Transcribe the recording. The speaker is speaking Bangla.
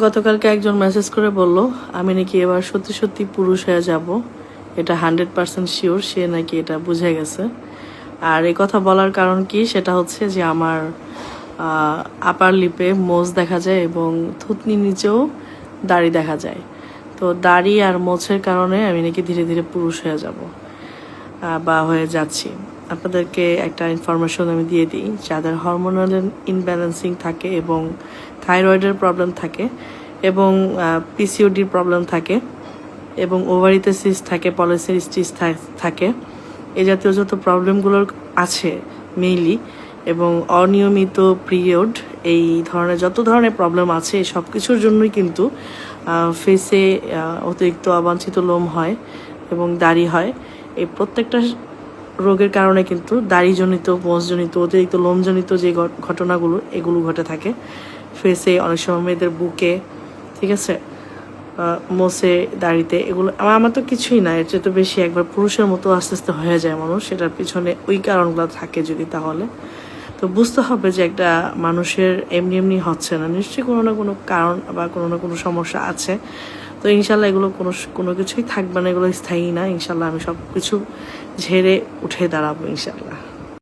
গতকালকে একজন মেসেজ করে বলল, আমি নাকি এবার সত্যি সত্যি পুরুষ হয়ে যাব। এটা হান্ড্রেড পার্সেন্ট শিওর, সে নাকি এটা বুঝে গেছে। আর এই কথা বলার কারণ কি? সেটা হচ্ছে যে আমার আপার লিপে মোজ দেখা যায় এবং থুতনি নিচেও দাড়ি দেখা যায়। তো দাড়ি আর মোছের কারণে আমি নাকি ধীরে ধীরে পুরুষ হয়ে যাব বা হয়ে যাচ্ছি। আপনাদেরকে একটা ইনফরমেশন আমি দিয়ে দিই, যাদের হরমোনাল ইনব্যালেন্সিং থাকে এবং থাইরয়েডের প্রবলেম থাকে এবং পিসিওডির প্রবলেম থাকে এবং ওভারিতে সিস থাকে পলিসিস্টিস থাকে। এ জাতীয় যত প্রবলেমগুলোর আছে মেইনলি এবং অনিয়মিত পিরিয়ড এই ধরনের যত ধরনের প্রবলেম আছে সব কিছুর জন্যই কিন্তু ফেসে অতিরিক্ত অবাঞ্ছিত লোম হয় এবং দাড়ি হয়। এই প্রত্যেকটা রোগের কারণে কিন্তু দাড়িজনিত মোষজনিত অতিরিক্ত লোমজনিত যে ঘটনাগুলো, এগুলো ঘটে থাকে। ফেসে অনেক সময় মেয়েদের বুকে, ঠিক আছে? মোসে দাড়িতে, এগুলো আমার আমার তো কিছুই না। এর চেয়ে তো বেশি একবার পুরুষের মতো আস্তে আস্তে হয়ে যায় মানুষ। সেটার পিছনে ওই কারণগুলো থাকে যদি তাহলে। তো বুঝতে হবে যে একটা মানুষের এমনি এমনি হচ্ছে না। নিশ্চয়ই কোনো না কোনো কারণ বা কোনো না কোনো সমস্যা আছে। তো ইনশাল্লাহ এগুলো কোনো কোনো কিছুই থাকবে না, এগুলো স্থায়ী না। ইনশাল্লাহ আমি সব কিছু ঝেড়ে উঠে দাঁড়াবো ইনশাল্লাহ।